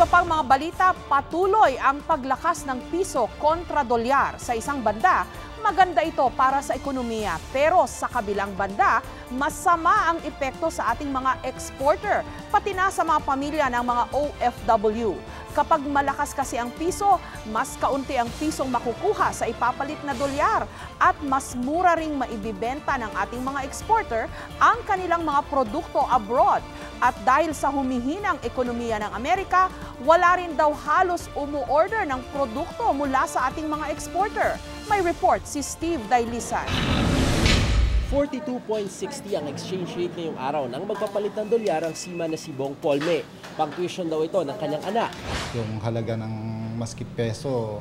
Ito pang mga balita, patuloy ang paglakas ng piso kontra dolyar sa isang banda. Maganda ito para sa ekonomiya pero sa kabilang banda, masama ang epekto sa ating mga exporter, pati na sa mga pamilya ng mga OFW. Kapag malakas kasi ang piso, mas kaunti ang pisong makukuha sa ipapalit na dolyar at mas mura ring maibibenta ng ating mga exporter ang kanilang mga produkto abroad. At dahil sa humihinang ekonomiya ng Amerika, wala rin daw halos umu-order ng produkto mula sa ating mga exporter. May report si Steve Dailisan. 42.60 ang exchange rate ngayong araw nang magpapalit ng dolyar ang sima na si Bong Polme. Pang-tuition daw ito ng kanyang anak. Yung halaga ng maski peso,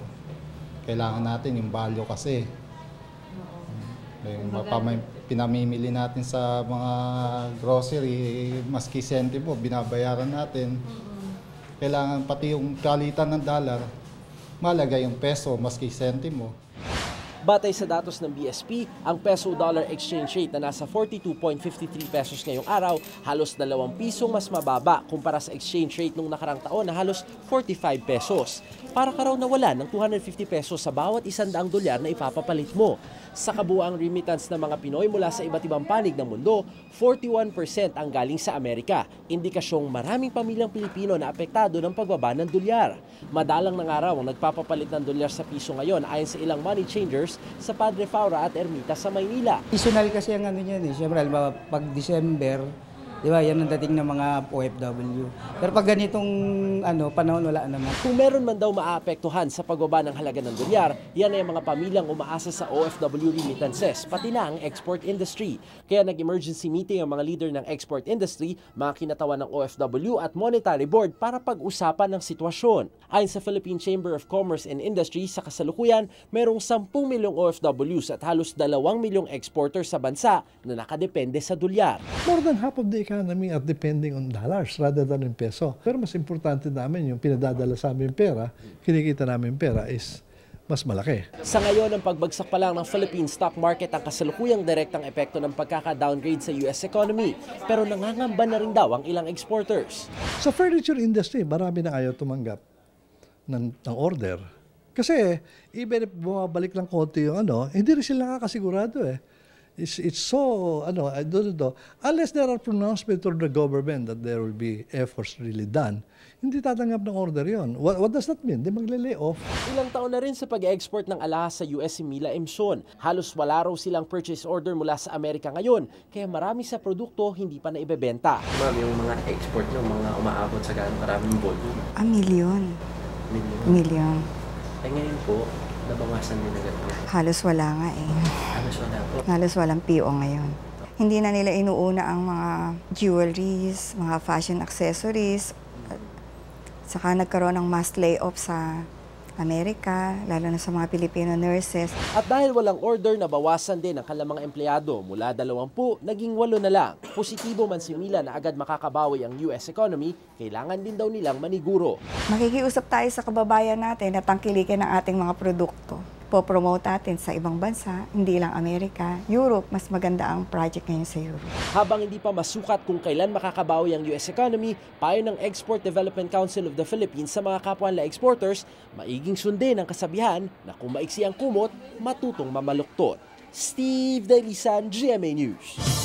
kailangan natin yung value kasi. Yung mapamay, pinamimili natin sa mga grocery, maski sentimo, binabayaran natin. Kailangan pati yung kalitan ng dollar, malaga yung peso, maski sentimo. Batay sa datos ng BSP, ang peso-dollar exchange rate na nasa 42.53 pesos ngayong araw, halos 2 pisong mas mababa kumpara sa exchange rate nung nakarang taon na halos 45 pesos. Para ka raw nawala ng 250 pesos sa bawat isang daang dolyar na ipapapalit mo. Sa kabuang remittance ng mga Pinoy mula sa iba't ibang panig ng mundo, 41% ang galing sa Amerika. Indikasyong maraming pamilyang Pilipino na apektado ng pagbaba ng dolyar. Madalang ng araw ang nagpapapalit ng dolyar sa piso ngayon ayon sa ilang money changers sa Padre Faura at Ermita sa Maynila. Seasonal kasi ang ano yan eh. Siyempre, pag December, di ba, yan ang dating ng mga OFW. Pero pag ganitong ano, panahon, wala naman. Kung meron man daw maapektuhan sa pagbaba ng halaga ng dolyar, yan ay ang mga pamilyang umaasa sa OFW remittances, pati na ang export industry. Kaya nag-emergency meeting ang mga leader ng export industry, mga kinatawan ng OFW at Monetary Board para pag-usapan ng sitwasyon. Ayon sa Philippine Chamber of Commerce and Industry, sa kasalukuyan, merong 10 milyong OFWs at halos 2 milyong exporters sa bansa na nakadepende sa dolyar. More than half of the economy are depending on dollars rather than in peso. Pero mas importante namin yung pinadadala sa amin pera, kinikita namin pera is mas malaki. Sa ngayon, ang pagbagsak pa lang ng Philippine stock market ang kasalukuyang direktang epekto ng pagkaka-downgrade sa US economy. Pero nangangamba na rin daw ang ilang exporters. Sa furniture industry, marami na ayaw tumanggap ng, ng order. Kasi even if bumabalik lang konti yung ano, hindi rin sila nakakasigurado eh. It's, it's so, ano, I don't know, unless there are pronouncements from the government that there will be efforts really done, hindi tatanggap ng order yon. What, what does that mean? Di magle-lay off. Ilang taon na rin sa pag-export ng alahas sa US si Mila Emson. Halos wala raw silang purchase order mula sa Amerika ngayon, kaya marami sa produkto hindi pa na ibebenta. Ma'am, yung mga export nyo, mga umaabot sa gaano karaming volume? A milyon. Million. Milyon. Eh ngayon po, nabawasan din agad po. Halos wala nga eh. Halos wala po. Halos walang PO ngayon. Hindi na nila inuuna ang mga jewelries, mga fashion accessories. At Saka nagkaroon ng mass layoff sa Amerika, lalo na sa mga Filipino nurses. At dahil walang order, nabawasan din ang mga empleyado mula 20, naging 8 na lang. Positibo man si Mila na agad makakabawi ang US economy, kailangan din daw nilang maniguro. Makikiusap tayo sa kababayan natin na tangkilikin ang ating mga produkto. Po-promote natin sa ibang bansa, hindi lang Amerika. Europe, mas maganda ang project ngayon sa Europe. Habang hindi pa masukat kung kailan makakabawi ang US economy, payo ng Export Development Council of the Philippines sa mga kapwa nila exporters, maiging sundin ang kasabihan na kung maiksi ang kumot, matutong mamaluktot. Steve Delisan, GMA News.